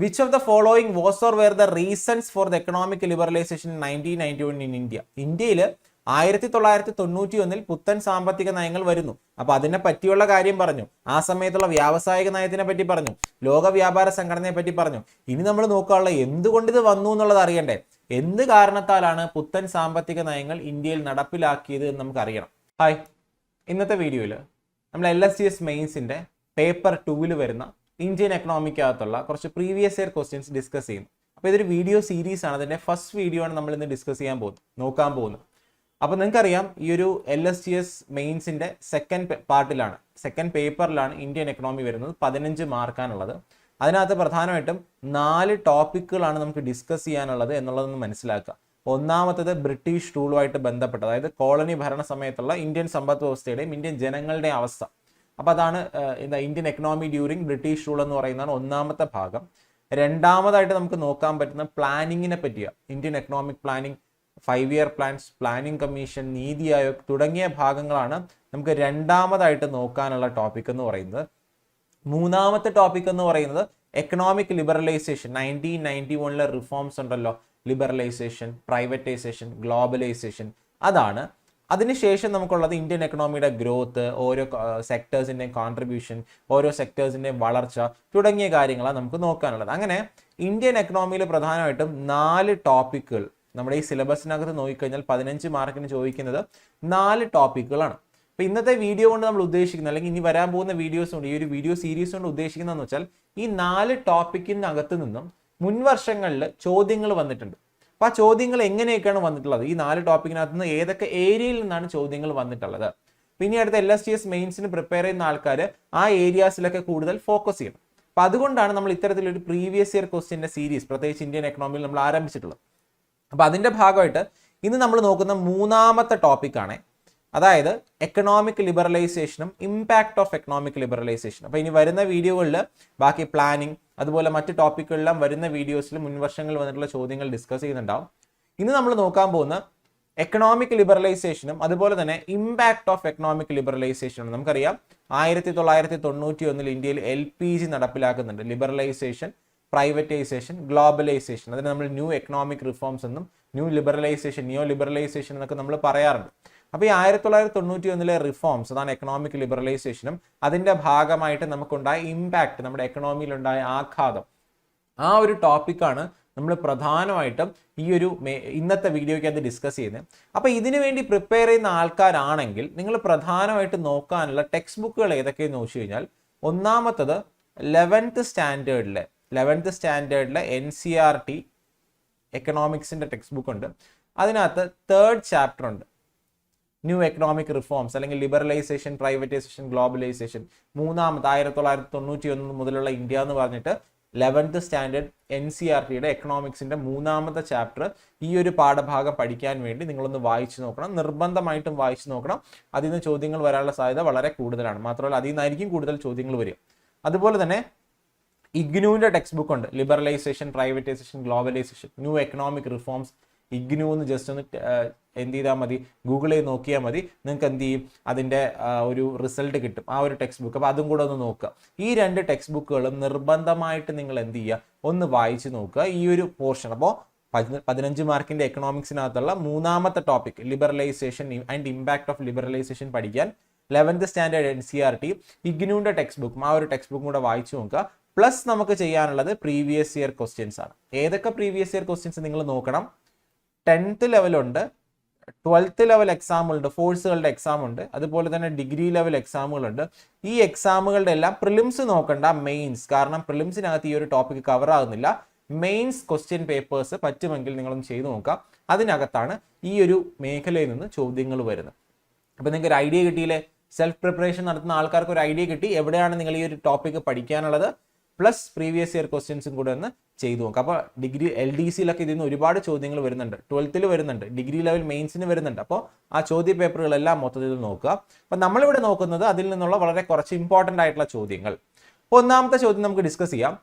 Which of the following was or were the reasons for the economic liberalisation nineteen ninety one in India ഇന്ത്യയിൽ ആയിരത്തി തൊള്ളായിരത്തി തൊണ്ണൂറ്റി ഒന്നിൽ പുത്തൻ സാമ്പത്തിക നയങ്ങൾ വരുന്നു. അപ്പൊ അതിനെ പറ്റിയുള്ള കാര്യം പറഞ്ഞു. ആ സമയത്തുള്ള വ്യാവസായിക നയത്തിനെ പറ്റി പറഞ്ഞു. ലോക വ്യാപാര സംഘടനയെ പറ്റി പറഞ്ഞു. ഇനി നമ്മൾ നോക്കാനുള്ള എന്തുകൊണ്ട് ഇത് വന്നു എന്നുള്ളത് അറിയണ്ടേ? എന്ത് കാരണത്താലാണ് പുത്തൻ സാമ്പത്തിക നയങ്ങൾ ഇന്ത്യയിൽ നടപ്പിലാക്കിയത് എന്ന് നമുക്ക് അറിയണം. ഹായ് ഇന്നത്തെ വീഡിയോയിൽ നമ്മൾ എൽ എസ് സി എസ് മെയിൻസിന്റെ പേപ്പർ ടൂവിൽ വരുന്ന ഇന്ത്യൻ എക്കണോമിക്കകത്തുള്ള കുറച്ച് പ്രീവിയസ് ഇയർ ക്വസ്റ്റ്യൻസ് ഡിസ്കസ് ചെയ്യുന്നു. അപ്പോൾ ഇതൊരു വീഡിയോ സീരീസ് ആണ്. അതിന്റെ ഫസ്റ്റ് വീഡിയോ ആണ് നമ്മൾ ഇന്ന് ഡിസ്കസ് ചെയ്യാൻ പോകുന്നത് നോക്കാൻ പോകുന്നത്. അപ്പോൾ നിങ്ങൾക്കറിയാം ഈ ഒരു എൽ എസ് ടി എസ് മെയിൻസിന്റെ സെക്കൻഡ് പാർട്ടിലാണ് സെക്കൻഡ് പേപ്പറിലാണ് ഇന്ത്യൻ എക്കണോമി വരുന്നത് പതിനഞ്ച് മാർക്കാണുള്ളത്. അതിനകത്ത് പ്രധാനമായിട്ടും നാല് ടോപ്പിക്കുകളാണ് നമുക്ക് ഡിസ്കസ് ചെയ്യാനുള്ളത് എന്നുള്ളതൊന്ന് മനസ്സിലാക്കുക. ഒന്നാമത്തത് ബ്രിട്ടീഷ് റൂളുമായിട്ട് ബന്ധപ്പെട്ട അതായത് കോളനി ഭരണ സമയത്തുള്ള ഇന്ത്യൻ സമ്പദ് വ്യവസ്ഥയുടെയും ഇന്ത്യൻ ജനങ്ങളുടെയും അവസ്ഥ. അപ്പോൾ അതാണ് എന്താ Indian economy during British rule എന്ന് പറയുന്നതാണ് ഒന്നാമത്തെ ഭാഗം. രണ്ടാമതായിട്ട് നമുക്ക് നോക്കാൻ പറ്റുന്ന പ്ലാനിങ്ങിനെ പറ്റിയാണ് Indian economic planning five year plans planning commission NITI Aayog തുടങ്ങിയ ഭാഗങ്ങളാണ് നമുക്ക് രണ്ടാമതായിട്ട് നോക്കാനുള്ള ടോപ്പിക് എന്ന് പറയുന്നത്. മൂന്നാമത്തെ ടോപ്പിക് എന്ന് പറയുന്നത് എക്കണോമിക് ലിബറലൈസേഷൻ നയന്റീൻ നയന്റി വണ്ണിലെ റിഫോംസ് ഉണ്ടല്ലോ. ലിബറലൈസേഷൻ പ്രൈവറ്റൈസേഷൻ ഗ്ലോബലൈസേഷൻ അതാണ് അതിനുശേഷം നമുക്കുള്ളത് ഇന്ത്യൻ എക്കണോമിയുടെ ഗ്രോത്ത് ഓരോ സെക്ടേഴ്സിന്റെ കോൺട്രിബ്യൂഷൻ ഓരോ സെക്ടേഴ്സിന്റെ വളർച്ച തുടങ്ങിയ കാര്യങ്ങളാണ് നമുക്ക് നോക്കാനുള്ളത്. അങ്ങനെ ഇന്ത്യൻ എക്കണോമിയിൽ പ്രധാനമായിട്ടും നാല് ടോപ്പിക്കുകൾ നമ്മുടെ ഈ സിലബസിനകത്ത് നോക്കിക്കഴിഞ്ഞാൽ പതിനഞ്ച് മാർക്കിന് ചോദിക്കുന്നത് നാല് ടോപ്പിക്കുകളാണ് അപ്പൊ ഇന്നത്തെ വീഡിയോ കൊണ്ട് നമ്മൾ ഉദ്ദേശിക്കുന്നത് അല്ലെങ്കിൽ ഇനി വരാൻ പോകുന്ന വീഡിയോസ് കൊണ്ട് ഈ ഒരു വീഡിയോ സീരീസ് കൊണ്ട് ഉദ്ദേശിക്കുന്നതെന്ന് വെച്ചാൽ ഈ നാല് ടോപ്പിക്കിനകത്ത് നിന്നും മുൻവർഷങ്ങളിൽ ചോദ്യങ്ങൾ വന്നിട്ടുണ്ട്. അപ്പൊ ആ ചോദ്യങ്ങൾ എങ്ങനെയൊക്കെയാണ് വന്നിട്ടുള്ളത്? ഈ നാല് ടോപ്പിക്കിനകത്ത് നിന്ന് ഏതൊക്കെ ഏരിയയിൽ നിന്നാണ് ചോദ്യങ്ങൾ വന്നിട്ടുള്ളത്? പിന്നെ അടുത്ത എൽ എസ് ടി എസ് മെയിൻസിന് പ്രിപ്പയർ ചെയ്യുന്ന ആൾക്കാർ ആ ഏരിയാസിലൊക്കെ കൂടുതൽ ഫോക്കസ് ചെയ്യണം. അപ്പൊ അതുകൊണ്ടാണ് നമ്മൾ ഇത്തരത്തിലൊരു പ്രീവിയസ് ഇയർ ക്വസ്റ്റ്യന്റെ സീരീസ് പ്രത്യേകിച്ച് ഇന്ത്യൻ എക്കണോമിയിൽ നമ്മൾ ആരംഭിച്ചിട്ടുള്ളത്. അപ്പൊ അതിന്റെ ഭാഗമായിട്ട് ഇന്ന് നമ്മൾ നോക്കുന്ന മൂന്നാമത്തെ ടോപ്പിക്കാണ് അതായത് എക്കണോമിക് ലിബറലൈസേഷനും ഇമ്പാക്ട് ഓഫ് എക്കണോമിക് ലിബറലൈസേഷൻ അപ്പൊ ഇനി വരുന്ന വീഡിയോകളിൽ ബാക്കി പ്ലാനിങ് അതുപോലെ മറ്റ് ടോപ്പിക്കുകളെല്ലാം വരുന്ന വീഡിയോസിൽ മുൻവർഷങ്ങളിൽ വന്നിട്ടുള്ള ചോദ്യങ്ങൾ ഡിസ്കസ് ചെയ്യുന്നുണ്ടാവും. ഇന്ന് നമ്മൾ നോക്കാൻ പോകുന്ന എക്കണോമിക് ലിബറലൈസേഷനും അതുപോലെ തന്നെ ഇമ്പാക്ട് ഓഫ് എക്കണോമിക് ലിബറലൈസേഷനും നമുക്കറിയാം. ആയിരത്തി തൊള്ളായിരത്തി തൊണ്ണൂറ്റി ഒന്നിൽ ഇന്ത്യയിൽ എൽ പി ജി നടപ്പിലാക്കുന്നുണ്ട്. ലിബറലൈസേഷൻ പ്രൈവറ്റൈസേഷൻ ഗ്ലോബലൈസേഷൻ അതിന് നമ്മൾ ന്യൂ എക്കണോമിക് റിഫോംസ് എന്നും ന്യൂ ലിബറലൈസേഷൻ നിയോ ലിബറലൈസേഷൻ എന്നൊക്കെ നമ്മൾ പറയാറുണ്ട്. അപ്പോൾ ഈ ആയിരത്തി തൊള്ളായിരത്തി തൊണ്ണൂറ്റി ഒന്നിലെ റിഫോംസ് അതാണ് എക്കണോമിക് ലിബറലൈസേഷനും അതിന്റെ ഭാഗമായിട്ട് നമുക്കുണ്ടായ ഇമ്പാക്ട് നമ്മുടെ എക്കണോമിയിലുണ്ടായ ആഘാതം. ആ ഒരു ടോപ്പിക്കാണ് നമ്മൾ പ്രധാനമായിട്ടും ഈ ഒരു ഇന്നത്തെ വീഡിയോയ്ക്ക് അത് ഡിസ്കസ് ചെയ്യുന്നത്. അപ്പോൾ ഇതിനു വേണ്ടി പ്രിപ്പയർ ചെയ്യുന്ന ആൾക്കാരാണെങ്കിൽ നിങ്ങൾ പ്രധാനമായിട്ട് നോക്കാനുള്ള ടെക്സ്റ്റ് ബുക്കുകൾ ഏതൊക്കെയെന്ന് ചോദിച്ചു കഴിഞ്ഞാൽ ഒന്നാമത്തത് ലെവൻത്ത് സ്റ്റാൻഡേർഡിലെ ലെവൻത്ത് സ്റ്റാൻഡേർഡിലെ എൻ സി ആർ ടി എക്കണോമിക്സിന്റെ ടെക്സ്റ്റ് ബുക്ക് ഉണ്ട്. അതിനകത്ത് തേർഡ് ചാപ്റ്റർ ഉണ്ട്. ന്യൂ എക്കണോമിക് റിഫോംസ് അല്ലെങ്കിൽ ലിബറലൈസേഷൻ പ്രൈവറ്റൈസേഷൻ ഗ്ലോബലൈസേഷൻ മൂന്നാമത് ആയിരത്തി തൊള്ളായിരത്തി തൊണ്ണൂറ്റി ഒന്ന് മുതലുള്ള ഇന്ത്യ എന്ന് പറഞ്ഞിട്ട് eleventh standard N C R ടിയുടെ എക്കണോമിക്സിന്റെ മൂന്നാമത്തെ ചാപ്റ്റർ ഈ ഒരു പാഠഭാഗം പഠിക്കാൻ വേണ്ടി നിങ്ങളൊന്ന് വായിച്ചു നോക്കണം. നിർബന്ധമായിട്ടും വായിച്ചു നോക്കണം. അതിൽ നിന്ന് ചോദ്യങ്ങൾ വരാനുള്ള സാധ്യത വളരെ കൂടുതലാണ്. മാത്രമല്ല അതിൽ നിന്നായിരിക്കും കൂടുതൽ ചോദ്യങ്ങൾ വരും അതുപോലെ തന്നെ ഇഗ്നുവിന്റെ ടെക്സ്റ്റ് ബുക്ക് ഉണ്ട്. Liberalisation privatisation globalisation new economic reforms IGNOU എന്ന് ജസ്റ്റ് ഒന്ന് എന്ത് ചെയ്താൽ മതി? ഗൂഗിളിൽ നോക്കിയാൽ മതി. നിങ്ങൾക്ക് എന്ത് ചെയ്യും? അതിന്റെ ഒരു റിസൾട്ട് കിട്ടും. ആ ഒരു ടെക്സ്റ്റ് ബുക്ക് അപ്പോൾ അതും കൂടെ ഒന്ന് നോക്കുക. ഈ രണ്ട് ടെക്സ്റ്റ് ബുക്കുകളും നിർബന്ധമായിട്ട് നിങ്ങൾ എന്ത് ചെയ്യുക? ഒന്ന് വായിച്ച് നോക്കുക. ഈ ഒരു പോർഷൻ അപ്പോൾ പതിനഞ്ച് മാർക്കിന്റെ എക്കണോമിക്സിനകത്തുള്ള മൂന്നാമത്തെ topic liberalisation and impact of liberalisation പഠിക്കാൻ eleventh standard N C R T ഇഗ്നുവിന്റെ text ബുക്കും ആ ഒരു ടെക്സ്റ്റ് ബുക്കും കൂടെ വായിച്ചു നോക്കുക. പ്ലസ് നമുക്ക് ചെയ്യാനുള്ളത് പ്രീവിയസ് ഇയർ ക്വസ്റ്റ്യൻസ് ആണ്. ഏതൊക്കെ പ്രീവിയസ് ഇയർ ക്വസ്റ്റ്യൻസ് നിങ്ങൾ നോക്കണം? ടെൻത്ത് ലെവലുണ്ട് ട്വൽത്ത് ലെവൽ എക്സാമുകളുണ്ട് ഫോഴ്സുകളുടെ എക്സാം ഉണ്ട് അതുപോലെ തന്നെ ഡിഗ്രി ലെവൽ എക്സാമുകളുണ്ട്. ഈ എക്സാമുകളുടെ എല്ലാം പ്രിലിംസ് നോക്കണ്ട മെയിൻസ് കാരണം പ്രിലിംസിനകത്ത് ഈ ഒരു ടോപ്പിക് കവർ ആകുന്നില്ല മെയിൻസ് ക്വസ്റ്റ്യൻ പേപ്പേഴ്സ് പറ്റുമെങ്കിൽ നിങ്ങളും ചെയ്തു നോക്കാം. അതിനകത്താണ് ഈ ഒരു മേഖലയിൽ നിന്ന് ചോദ്യങ്ങൾ വരുന്നത്. അപ്പോൾ നിങ്ങൾക്ക് ഒരു ഐഡിയ കിട്ടിയില്ലേ? സെൽഫ് പ്രിപ്പറേഷൻ നടത്തുന്ന ആൾക്കാർക്ക് ഒരു ഐഡിയ കിട്ടി. എവിടെയാണ് നിങ്ങൾ ഈ ഒരു ടോപ്പിക് പഠിക്കാനുള്ളത്? പ്ലസ് പ്രീവിയസ് ഇയർ ക്വസ്റ്റ്യൻസും കൂടെ ഒന്ന് ചെയ്തു നോക്കുക അപ്പോൾ ഡിഗ്രി എൽ ഡി സിയിലൊക്കെ ഇതിൽ നിന്ന് ഒരുപാട് ചോദ്യങ്ങൾ വരുന്നുണ്ട്. ട്വൽത്തിൽ വരുന്നുണ്ട്. ഡിഗ്രി ലെവൽ മെയിൻസിന് വരുന്നുണ്ട്. അപ്പോൾ ആ ചോദ്യ പേപ്പറുകളെല്ലാം മൊത്തത്തിൽ നോക്കുക. അപ്പോൾ നമ്മളിവിടെ നോക്കുന്നത് അതിൽ നിന്നുള്ള വളരെ കുറച്ച് ഇമ്പോർട്ടന്റ് ആയിട്ടുള്ള ചോദ്യങ്ങൾ. ഒന്നാമത്തെ ചോദ്യം നമുക്ക് ഡിസ്കസ് ചെയ്യാം.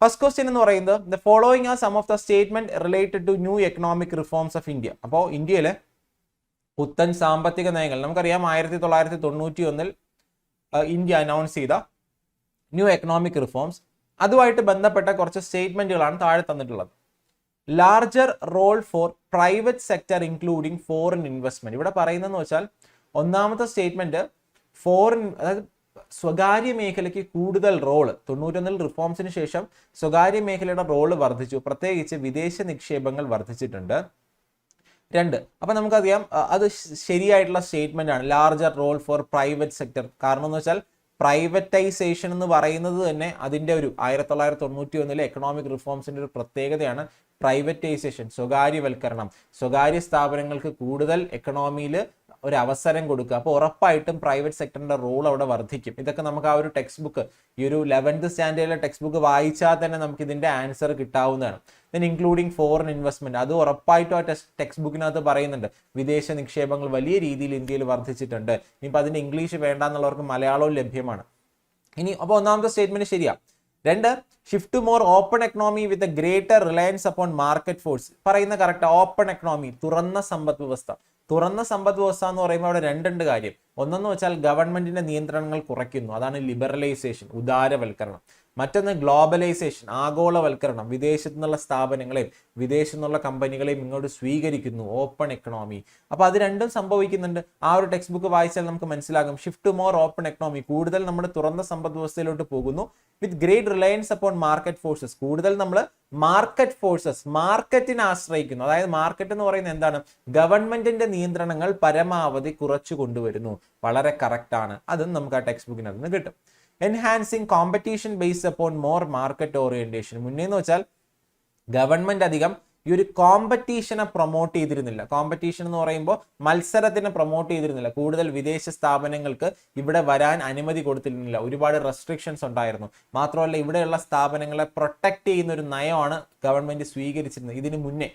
ഫസ്റ്റ് ക്വസ്റ്റ്യൻ എന്ന് പറയുന്നത് the following are some of the statement related to new economic reforms of India അപ്പോൾ ഇന്ത്യയിലെ പുത്തൻ സാമ്പത്തിക നയങ്ങൾ നമുക്കറിയാം ആയിരത്തി തൊള്ളായിരത്തി തൊണ്ണൂറ്റി ഒന്നിൽ ഇന്ത്യ അനൗൺസ് ചെയ്ത ന്യൂ എക്കണോമിക് റിഫോംസ് അതുമായിട്ട് ബന്ധപ്പെട്ട കുറച്ച് സ്റ്റേറ്റ്മെന്റുകളാണ് താഴെ തന്നിട്ടുള്ളത്. Larger role for private sector including foreign investment ഇവിടെ പറയുന്നതെന്ന് വെച്ചാൽ ഒന്നാമത്തെ സ്റ്റേറ്റ്മെന്റ് ഫോറിൻ അതായത് സ്വകാര്യ മേഖലയ്ക്ക് കൂടുതൽ റോൾ തൊണ്ണൂറ്റൊന്നിൽ റിഫോംസിന് ശേഷം സ്വകാര്യ മേഖലയുടെ റോൾ വർദ്ധിച്ചു. പ്രത്യേകിച്ച് വിദേശ നിക്ഷേപങ്ങൾ വർദ്ധിച്ചിട്ടുണ്ട്. രണ്ട് അപ്പൊ നമുക്കറിയാം അത് ശരിയായിട്ടുള്ള സ്റ്റേറ്റ്മെന്റ് ആണ്. Larger role for private sector കാരണം എന്ന് വെച്ചാൽ പ്രൈവറ്റൈസേഷൻ എന്ന് പറയുന്നത് തന്നെ അതിന്റെ ഒരു ആയിരത്തി തൊള്ളായിരത്തി തൊണ്ണൂറ്റി ഒന്നിലെ എക്കണോമിക് റിഫോംസിന്റെ ഒരു പ്രത്യേകതയാണ് പ്രൈവറ്റൈസേഷൻ സ്വകാര്യവൽക്കരണം. സ്വകാര്യ സ്ഥാപനങ്ങൾക്ക് കൂടുതൽ എക്കണോമിയിൽ ഒരു അവസരം കൊടുക്കുക. അപ്പോൾ ഉറപ്പായിട്ടും പ്രൈവറ്റ് സെക്ടറിന്റെ റോൾ അവിടെ വർദ്ധിക്കും. ഇതൊക്കെ നമുക്ക് ആ ഒരു ടെക്സ്റ്റ് ബുക്ക് ഈ ഒരു ലെവൻത്ത് സ്റ്റാൻഡേർഡിലെ ടെക്സ്റ്റ് ബുക്ക് വായിച്ചാൽ തന്നെ നമുക്ക് ഇതിന്റെ ആൻസർ കിട്ടാവുന്നതാണ്. ദെൻ ഇൻക്ലൂഡിങ് ഫോറിൻ ഇൻവെസ്റ്റ്മെന്റ് അത് ഉറപ്പായിട്ടും ആ ടെക്സ്റ്റ് ടെക്സ്റ്റ് ബുക്കിനകത്ത് പറയുന്നുണ്ട്. വിദേശ നിക്ഷേപങ്ങൾ വലിയ രീതിയിൽ ഇന്ത്യയിൽ വർദ്ധിച്ചിട്ടുണ്ട്. ഇനിയിപ്പോൾ അതിന്റെ ഇംഗ്ലീഷ് വേണ്ട എന്നുള്ളവർക്ക് മലയാളവും ലഭ്യമാണ്. ഇനി അപ്പോൾ ഒന്നാമത്തെ സ്റ്റേറ്റ്മെന്റ് ശരിയാ. രണ്ട് shift to more open economy with a greater reliance upon market force പറയുന്ന കറക്റ്റ് ഓപ്പൺ എക്കണോമി തുറന്ന സമ്പദ് വ്യവസ്ഥ. തുറന്ന സമ്പദ് വ്യവസ്ഥ എന്ന് പറയുമ്പോൾ അവിടെ രണ്ടുണ്ട് കാര്യം. ഒന്നെന്ന് വെച്ചാൽ ഗവൺമെന്റിന്റെ നിയന്ത്രണങ്ങൾ കുറയ്ക്കുന്നു. അതാണ് ലിബറലൈസേഷൻ ഉദാരവൽക്കരണം. മറ്റൊന്ന് ഗ്ലോബലൈസേഷൻ ആഗോളവൽക്കരണം. വിദേശത്തു നിന്നുള്ള സ്ഥാപനങ്ങളെയും വിദേശത്തു നിന്നുള്ള കമ്പനികളെയും ഇങ്ങോട്ട് സ്വീകരിക്കുന്നു ഓപ്പൺ എക്കണോമി അപ്പൊ അത് രണ്ടും സംഭവിക്കുന്നുണ്ട്. ആ ഒരു ടെക്സ്റ്റ് ബുക്ക് വായിച്ചാൽ നമുക്ക് മനസ്സിലാകും. ഷിഫ്റ്റ് മോർ ഓപ്പൺ എക്കണോമി കൂടുതൽ നമ്മൾ തുറന്ന സമ്പദ് വ്യവസ്ഥയിലോട്ട് പോകുന്നു. With great reliance upon market forces കൂടുതൽ നമ്മൾ മാർക്കറ്റ് ഫോഴ്സസ് മാർക്കറ്റിനെ ആശ്രയിക്കുന്നു. അതായത് മാർക്കറ്റ് എന്ന് പറയുന്നത് എന്താണ്? ഗവൺമെന്റിന്റെ നിയന്ത്രണങ്ങൾ പരമാവധി കുറച്ചു കൊണ്ടുവരുന്നു. വളരെ ആണ്. അതും നമുക്ക് ആ ടെക്സ്റ്റ് ബുക്കിനകത്ത് നിന്ന് കിട്ടും. Enhancing competition based upon more market orientation മുന്നേ എന്ന് വെച്ചാൽ ഗവൺമെന്റ് അധികം ഈ ഒരു കോമ്പറ്റീഷനെ പ്രൊമോട്ട് ചെയ്തിരുന്നില്ല. കോമ്പറ്റീഷൻ എന്ന് പറയുമ്പോൾ മത്സരത്തിനെ പ്രൊമോട്ട് ചെയ്തിരുന്നില്ല. കൂടുതൽ വിദേശ സ്ഥാപനങ്ങൾക്ക് ഇവിടെ വരാൻ അനുമതി കൊടുത്തിരുന്നില്ല. ഒരുപാട് റെസ്ട്രിക്ഷൻസ് ഉണ്ടായിരുന്നു. മാത്രമല്ല ഇവിടെയുള്ള സ്ഥാപനങ്ങളെ പ്രൊട്ടക്ട് ചെയ്യുന്ന ഒരു നയമാണ് ഗവൺമെന്റ് സ്വീകരിച്ചിരുന്നത് ഇതിനു മുന്നേ.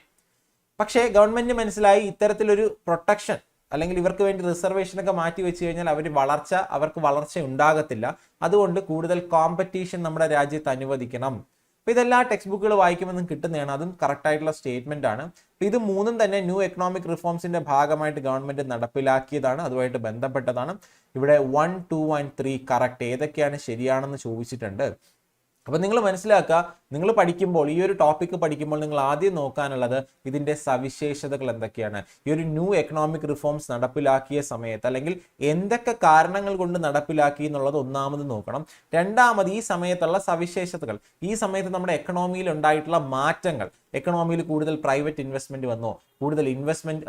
പക്ഷേ ഗവൺമെന്റ് മനസ്സിലായി ഇത്തരത്തിലൊരു പ്രൊട്ടക്ഷൻ അല്ലെങ്കിൽ ഇവർക്ക് വേണ്ടി റിസർവേഷനൊക്കെ മാറ്റി വെച്ച് കഴിഞ്ഞാൽ അവർ വളർച്ച അവർക്ക് വളർച്ച ഉണ്ടാകത്തില്ല. അതുകൊണ്ട് കൂടുതൽ കോമ്പറ്റീഷൻ നമ്മുടെ രാജ്യത്ത് അനുവദിക്കണം. അപ്പോൾ ഇതെല്ലാം ടെക്സ്റ്റ് ബുക്കുകൾ വായിക്കുമെന്നും കിട്ടുന്നതാണ്. അതും കറക്റ്റായിട്ടുള്ള സ്റ്റേറ്റ്മെന്റ് ആണ്. ഇത് മൂന്നും തന്നെ ന്യൂ എക്കണോമിക് റിഫോംസിന്റെ ഭാഗമായിട്ട് ഗവൺമെന്റ് നടപ്പിലാക്കിയതാണ്. അതുമായിട്ട് ബന്ധപ്പെട്ടതാണ്. ഇവിടെ one two and three correct ഏതൊക്കെയാണ് ശരിയാണെന്ന് ചോദിച്ചിട്ടുണ്ട്. അപ്പൊ നിങ്ങൾ മനസ്സിലാക്കുക നിങ്ങൾ പഠിക്കുമ്പോൾ ഈ ഒരു ടോപ്പിക്ക് പഠിക്കുമ്പോൾ നിങ്ങൾ ആദ്യം നോക്കാനുള്ളത് ഇതിന്റെ സവിശേഷതകൾ എന്തൊക്കെയാണ്? ഈ ഒരു ന്യൂ എക്കണോമിക് റിഫോംസ് നടപ്പിലാക്കിയ സമയത്ത് അല്ലെങ്കിൽ എന്തൊക്കെ കാരണങ്ങൾ കൊണ്ട് നടപ്പിലാക്കി എന്നുള്ളത് ഒന്നാമത് നോക്കണം. രണ്ടാമത് ഈ സമയത്തുള്ള സവിശേഷതകൾ ഈ സമയത്ത് നമ്മുടെ എക്കണോമിയിൽ ഉണ്ടായിട്ടുള്ള മാറ്റങ്ങൾ എക്കണോമിയിൽ കൂടുതൽ പ്രൈവറ്റ് ഇൻവെസ്റ്റ്മെന്റ് വന്നോ? കൂടുതൽ ഇൻവെസ്റ്റ്മെന്റ്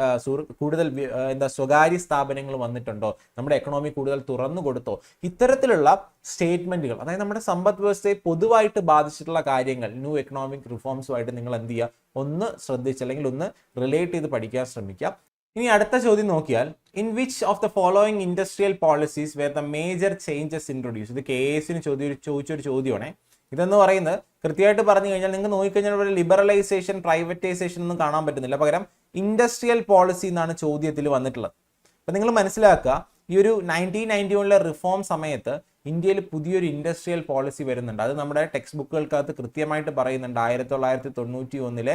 കൂടുതൽ എന്താ സ്വകാര്യ സ്ഥാപനങ്ങൾ വന്നിട്ടുണ്ടോ? നമ്മുടെ എക്കണോമി കൂടുതൽ തുറന്നു കൊടുത്തോ? ഇത്തരത്തിലുള്ള സ്റ്റേറ്റ്മെന്റുകൾ അതായത് നമ്മുടെ സമ്പദ് വ്യവസ്ഥയെ പൊതുവായിട്ട് ബാധിച്ചിട്ടുള്ള കാര്യങ്ങൾ ന്യൂ എക്കണോമിക് റിഫോംസുമായിട്ട് നിങ്ങൾ എന്ത് ചെയ്യുക ഒന്ന് ശ്രദ്ധിച്ച് അല്ലെങ്കിൽ ഒന്ന് റിലേറ്റ് ചെയ്ത് പഠിക്കാൻ ശ്രമിക്കുക ഇനി അടുത്ത ചോദ്യം നോക്കിയാൽ in which of the following industrial policies were the major changes introduce ഇത് കെ എസിന് ചോദ്യം ചോദിച്ചൊരു ചോദ്യമാണേ. ഇതെന്ന് പറയുന്നത് കൃത്യമായിട്ട് പറഞ്ഞു കഴിഞ്ഞാൽ നിങ്ങൾക്ക് നോക്കിക്കഴിഞ്ഞാൽ ലിബറലൈസേഷൻ പ്രൈവറ്റൈസേഷൻ ഒന്നും കാണാൻ പറ്റുന്നില്ല. പകരം ഇൻഡസ്ട്രിയൽ പോളിസി എന്നാണ് ചോദ്യത്തിൽ വന്നിട്ടുള്ളത്. അപ്പൊ നിങ്ങൾ മനസ്സിലാക്കുക ഈ ഒരു നയന്റീൻ നയന്റി വണിലെ റിഫോം സമയത്ത് ഇന്ത്യയിൽ പുതിയൊരു ഇൻഡസ്ട്രിയൽ പോളിസി വരുന്നുണ്ട്. അത് നമ്മുടെ ടെക്സ്റ്റ് ബുക്കുകൾക്കകത്ത് കൃത്യമായിട്ട് പറയുന്നുണ്ട്. ആയിരത്തി തൊള്ളായിരത്തി തൊണ്ണൂറ്റി ഒന്നിലെ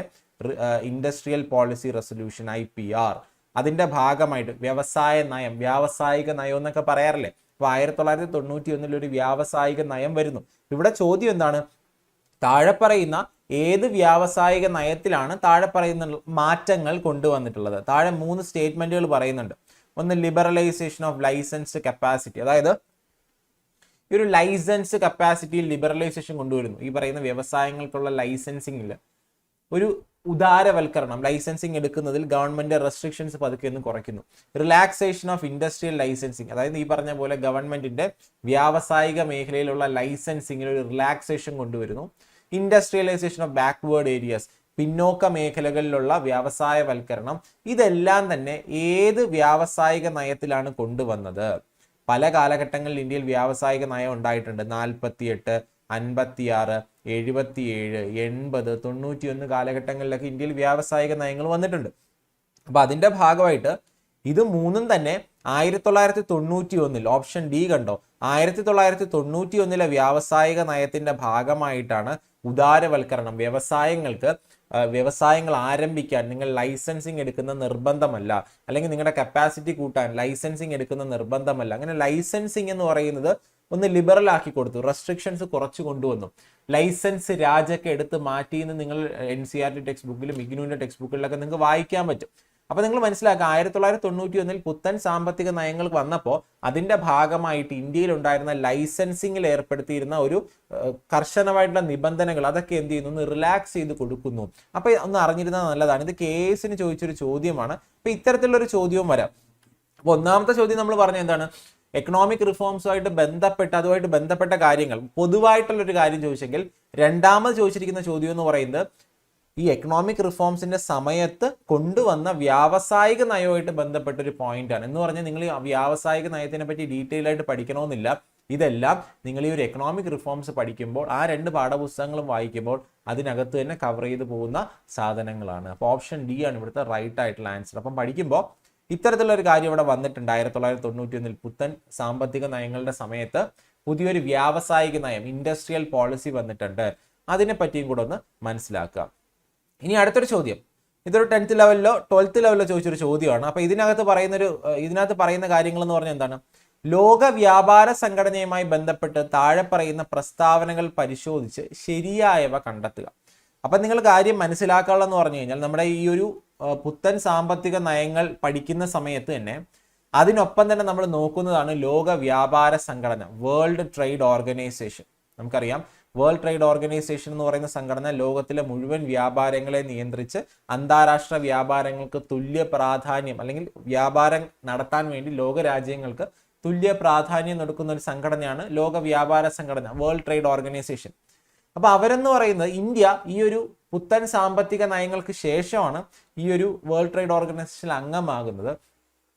industrial policy resolution I P R അതിന്റെ ഭാഗമായിട്ട് വ്യവസായ നയം വ്യാവസായിക നയം എന്നൊക്കെ പറയാറില്ലേ? അപ്പൊ ആയിരത്തി തൊള്ളായിരത്തി തൊണ്ണൂറ്റി ഒന്നിൽ ഒരു വ്യാവസായിക നയം വരുന്നു. ഇവിടെ ചോദ്യം എന്താണ്? താഴെ പറയുന്ന ഏത് വ്യാവസായിക നയത്തിലാണ് താഴെ പറയുന്ന മാറ്റങ്ങൾ കൊണ്ടുവന്നിട്ടുള്ളത്? താഴെ മൂന്ന് സ്റ്റേറ്റ്മെന്റുകൾ പറയുന്നുണ്ട്. ഒന്ന് ലിബറലൈസേഷൻ ഓഫ് ലൈസൻസ്ഡ് കപ്പാസിറ്റി. അതായത് ഈ ഒരു ലൈസൻസ് കപ്പാസിറ്റിയിൽ ലിബറലൈസേഷൻ കൊണ്ടുവരുന്നു. ഈ പറയുന്ന വ്യവസായങ്ങൾക്കുള്ള ലൈസൻസിങ്ങിൽ ഒരു ഉദാരവൽക്കരണം ലൈസൻസിങ് എടുക്കുന്നതിൽ ഗവൺമെന്റ് റെസ്ട്രിക്ഷൻസ് പതുക്കെ ഒന്ന് കുറയ്ക്കുന്നു. റിലാക്സേഷൻ ഓഫ് ഇൻഡസ്ട്രിയൽ ലൈസൻസിങ് അതായത് ഈ പറഞ്ഞ പോലെ ഗവൺമെന്റിന്റെ വ്യാവസായിക മേഖലയിലുള്ള ലൈസൻസിങ്ങിൽ ഒരു റിലാക്സേഷൻ കൊണ്ടുവരുന്നു. ഇൻഡസ്ട്രിയലൈസേഷൻ ഓഫ് ബാക്ക്വേർഡ് ഏരിയസ് പിന്നോക്ക മേഖലകളിലുള്ള വ്യവസായവൽക്കരണം ഇതെല്ലാം തന്നെ ഏത് വ്യാവസായിക നയത്തിലാണ് കൊണ്ടുവന്നത്? പല കാലഘട്ടങ്ങളിൽ ഇന്ത്യയിൽ വ്യാവസായിക നയം ഉണ്ടായിട്ടുണ്ട്. നാൽപ്പത്തിയെട്ട് അൻപത്തിയാറ് എഴുപത്തിയേഴ് എൺപത് തൊണ്ണൂറ്റിയൊന്ന് കാലഘട്ടങ്ങളിലൊക്കെ ഇന്ത്യയിൽ വ്യാവസായിക നയങ്ങൾ വന്നിട്ടുണ്ട്. അപ്പൊ അതിന്റെ ഭാഗമായിട്ട് ഇത് മൂന്നും തന്നെ ആയിരത്തി തൊള്ളായിരത്തി തൊണ്ണൂറ്റി ഒന്നിൽ ഓപ്ഷൻ ഡി കണ്ടോ? ആയിരത്തി തൊള്ളായിരത്തി തൊണ്ണൂറ്റി ഒന്നിലെ വ്യാവസായിക നയത്തിന്റെ ഭാഗമായിട്ടാണ് ഉദാരവൽക്കരണം. വ്യവസായങ്ങൾക്ക് വ്യവസായങ്ങൾ ആരംഭിക്കാൻ നിങ്ങൾ ലൈസൻസിങ് എടുക്കുന്ന നിർബന്ധമല്ല. അല്ലെങ്കിൽ നിങ്ങളുടെ കപ്പാസിറ്റി കൂട്ടാൻ ലൈസൻസിങ് എടുക്കുന്ന നിർബന്ധമല്ല. അങ്ങനെ ലൈസൻസിങ് എന്ന് പറയുന്നത് ഒന്ന് ലിബറൽ ആക്കി കൊടുത്തു. റെസ്ട്രിക്ഷൻസ് കുറച്ച് കൊണ്ടുവന്നു. ലൈസൻസ് രാജൊക്കെ എടുത്ത് മാറ്റിയെന്ന് നിങ്ങൾ N C R T text ബുക്കിലും ഇഗ്നുവിന്റെ ടെക്സ്റ്റ് ബുക്കിലൊക്കെ നിങ്ങൾക്ക് വായിക്കാൻ പറ്റും. അപ്പോൾ നിങ്ങൾ മനസ്സിലാക്കുക ആയിരത്തി തൊള്ളായിരത്തി തൊണ്ണൂറ്റി ഒന്നിൽ പുത്തൻ സാമ്പത്തിക നയങ്ങൾ വന്നപ്പോൾ അതിന്റെ ഭാഗമായിട്ട് ഇന്ത്യയിൽ ഉണ്ടായിരുന്ന ലൈസൻസിങ്ങിൽ ഏർപ്പെടുത്തിയിരുന്ന ഒരു കർശനമായിട്ടുള്ള നിബന്ധനകൾ അതൊക്കെ എന്ത് ചെയ്യുന്നു? ഒന്ന് റിലാക്സ് ചെയ്ത് കൊടുക്കുന്നു. അപ്പോൾ ഒന്ന് അറിഞ്ഞിരുന്നത് നല്ലതാണ്. ഇത് കേസിന് ചോദിച്ചൊരു ചോദ്യമാണ്. അപ്പോൾ ഇത്തരത്തിലുള്ള ഒരു ചോദ്യവും വരാം. അപ്പോൾ ഒന്നാമത്തെ ചോദ്യം നമ്മൾ പറഞ്ഞ എന്താണ്? എക്കണോമിക് റിഫോംസുമായിട്ട് ബന്ധപ്പെട്ട അതുമായിട്ട് ബന്ധപ്പെട്ട കാര്യങ്ങൾ പൊതുവായിട്ടുള്ള ഒരു കാര്യം ചോദിച്ചെങ്കിൽ രണ്ടാമത് ചോദിച്ചിരിക്കുന്ന ചോദ്യം എന്ന് പറയുന്നത് ഈ എക്കണോമിക് റിഫോംസിന്റെ സമയത്ത് കൊണ്ടുവന്ന വ്യാവസായിക നയവുമായിട്ട് ബന്ധപ്പെട്ട ഒരു പോയിന്റാണ് എന്ന് പറഞ്ഞാൽ നിങ്ങൾ വ്യാവസായിക നയത്തിനെ പറ്റി ഡീറ്റെയിൽ ആയിട്ട് പഠിക്കണമെന്നില്ല. ഇതെല്ലാം നിങ്ങൾ ഈ ഒരു എക്കണോമിക് റിഫോംസ് പഠിക്കുമ്പോൾ ആ രണ്ട് പാഠപുസ്തകങ്ങളും വായിക്കുമ്പോൾ അതിനകത്ത് തന്നെ കവർ ചെയ്ത് പോകുന്ന സാധനങ്ങളാണ്. അപ്പോൾ ഓപ്ഷൻ ഡി ആണ് ഇവിടുത്തെ റൈറ്റ് ആയിട്ടുള്ള ആൻസർ അപ്പം പഠിക്കുമ്പോൾ ഇത്തരത്തിലുള്ള ഒരു കാര്യം ഇവിടെ വന്നിട്ടുണ്ട്. ആയിരത്തി തൊള്ളായിരത്തി തൊണ്ണൂറ്റി ഒന്നിൽ പുത്തൻ സാമ്പത്തിക നയങ്ങളുടെ സമയത്ത് പുതിയൊരു വ്യാവസായിക നയം ഇൻഡസ്ട്രിയൽ പോളിസി വന്നിട്ടുണ്ട്. അതിനെ പറ്റിയും കൂടെ ഒന്ന് മനസ്സിലാക്കുക. ഇനി അടുത്തൊരു ചോദ്യം. ഇതൊരു ടെൻത്ത് ലെവലിലോ ട്വൽത്ത് ലെവലിലോ ചോദിച്ചൊരു ചോദ്യമാണ്. അപ്പൊ ഇതിനകത്ത് പറയുന്ന ഒരു ഇതിനകത്ത് പറയുന്ന കാര്യങ്ങൾ എന്ന് പറഞ്ഞാൽ എന്താണ്? ലോക വ്യാപാര സംഘടനയുമായി ബന്ധപ്പെട്ട് താഴെ പറയുന്ന പ്രസ്താവനകൾ പരിശോധിച്ച് ശരിയായവ കണ്ടെത്തുക. അപ്പൊ നിങ്ങൾ കാര്യം മനസ്സിലാക്കാനുള്ളതെന്ന് പറഞ്ഞു കഴിഞ്ഞാൽ നമ്മുടെ ഈ ഒരു പുത്തൻ സാമ്പത്തിക നയങ്ങൾ പഠിക്കുന്ന സമയത്ത് തന്നെ അതിനൊപ്പം തന്നെ നമ്മൾ നോക്കുന്നതാണ് ലോക വ്യാപാര സംഘടന വേൾഡ് ട്രേഡ് ഓർഗനൈസേഷൻ നമുക്കറിയാം വേൾഡ് ട്രേഡ് ഓർഗനൈസേഷൻ എന്ന് പറയുന്ന സംഘടന ലോകത്തിലെ മുഴുവൻ വ്യാപാരങ്ങളെ നിയന്ത്രിച്ച് അന്താരാഷ്ട്ര വ്യാപാരങ്ങൾക്ക് തുല്യ പ്രാധാന്യം അല്ലെങ്കിൽ വ്യാപാരം നടത്താൻ വേണ്ടി ലോക രാജ്യങ്ങൾക്ക് തുല്യ പ്രാധാന്യം കൊടുക്കുന്ന ഒരു സംഘടനയാണ് ലോക വ്യാപാര സംഘടന വേൾഡ് ട്രേഡ് ഓർഗനൈസേഷൻ അപ്പൊ അവരെന്ന് പറയുന്നത് ഇന്ത്യ ഈ ഒരു പുത്തൻ സാമ്പത്തിക നയങ്ങൾക്ക് ശേഷമാണ് ഈ ഒരു വേൾഡ് ട്രേഡ് ഓർഗനൈസേഷൻ അംഗമാകുന്നത്.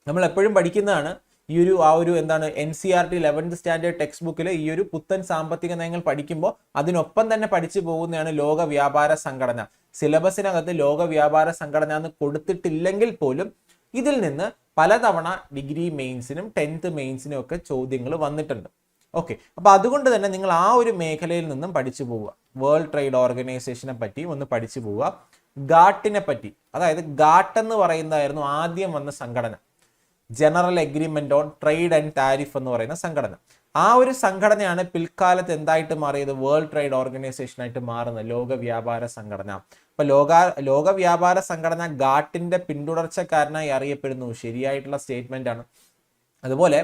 നമ്മൾ എപ്പോഴും പഠിക്കുന്നതാണ് ഈ ഒരു ആ ഒരു എന്താണ് N C R T eleventh standard text ബുക്കിൽ ഈ ഒരു പുത്തൻ സാമ്പത്തിക നയങ്ങൾ പഠിക്കുമ്പോൾ അതിനൊപ്പം തന്നെ പഠിച്ചു പോകുന്നതാണ് ലോക വ്യാപാര സംഘടന. സിലബസിനകത്ത് ലോക വ്യാപാര സംഘടന എന്ന് കൊടുത്തിട്ടില്ലെങ്കിൽ പോലും ഇതിൽ നിന്ന് പലതവണ ഡിഗ്രി മെയിൻസിനും ടെൻത്ത് മെയിൻസിനും ഒക്കെ ചോദ്യങ്ങൾ വന്നിട്ടുണ്ട്. ഓക്കെ അപ്പൊ അതുകൊണ്ട് തന്നെ നിങ്ങൾ ആ ഒരു മേഖലയിൽ നിന്നും പഠിച്ചു പോവുക. വേൾഡ് ട്രേഡ് ഓർഗനൈസേഷനെ പറ്റി ഒന്ന് പഠിച്ചു പോവുക. ഗാട്ടിനെ പറ്റി അതായത് ഗാട്ട് എന്ന് പറയുന്നതായിരുന്നു ആദ്യം വന്ന സംഘടന. General agreement on trade and tariff എന്ന് പറയുന്ന സംഘടന. ആ ഒരു സംഘടനയാണ് പിൽക്കാലത്ത് എന്തായിട്ട് മാറിയത്? വേൾഡ് ട്രേഡ് ഓർഗനൈസേഷൻ ആയിട്ട് മാറുന്നത് ലോക വ്യാപാര സംഘടന. അപ്പൊ ലോക ലോക വ്യാപാര സംഘടന ഗാട്ടിന്റെ പിന്തുടർച്ചക്കാരനായി അറിയപ്പെടുന്നു. ശരിയായിട്ടുള്ള സ്റ്റേറ്റ്മെന്റ് ആണ്. അതുപോലെ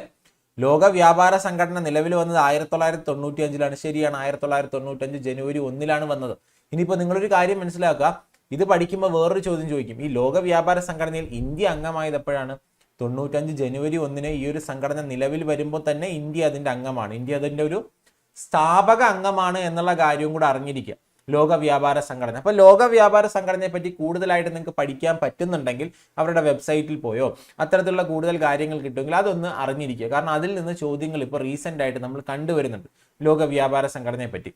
ലോക വ്യാപാര സംഘടന നിലവിൽ വന്നത് ആയിരത്തി തൊള്ളായിരത്തി തൊണ്ണൂറ്റി അഞ്ചിലാണ് ശരിയാണ് ആയിരത്തി തൊള്ളായിരത്തി തൊണ്ണൂറ്റി അഞ്ച് ജനുവരി ഒന്നിലാണ് വന്നത്. ഇനിയിപ്പോൾ നിങ്ങളൊരു കാര്യം മനസ്സിലാക്കുക. ഇത് പഠിക്കുമ്പോൾ വേറൊരു ചോദ്യം ചോദിക്കും. ഈ ലോക വ്യാപാര സംഘടനയിൽ ഇന്ത്യ അംഗമായത് എപ്പോഴാണ്? തൊണ്ണൂറ്റഞ്ച് ജനുവരി ഒന്നിന് ഈ ഒരു സംഘടന നിലവിൽ വരുമ്പോൾ തന്നെ ഇന്ത്യ അതിന്റെ അംഗമാണ്. ഇന്ത്യ അതിന്റെ ഒരു സ്ഥാപക അംഗമാണ് എന്നുള്ള കാര്യവും കൂടെ അറിഞ്ഞിരിക്കുക. ലോക വ്യാപാര സംഘടന. അപ്പോൾ ലോക വ്യാപാര സംഘടനയെ പറ്റി കൂടുതലായിട്ട് നിങ്ങൾക്ക് പഠിക്കാൻ പറ്റുന്നുണ്ടെങ്കിൽ അവരുടെ വെബ്സൈറ്റിൽ പോയോ അത്തരത്തിലുള്ള കൂടുതൽ കാര്യങ്ങൾ കിട്ടുമെങ്കിൽ അതൊന്ന് അറിഞ്ഞിരിക്കുക. കാരണം അതിൽ നിന്ന് ചോദ്യങ്ങൾ ഇപ്പോൾ റീസെന്റ് ആയിട്ട് നമ്മൾ കണ്ടുവരുന്നുണ്ട് ലോക വ്യാപാര സംഘടനയെ പറ്റി.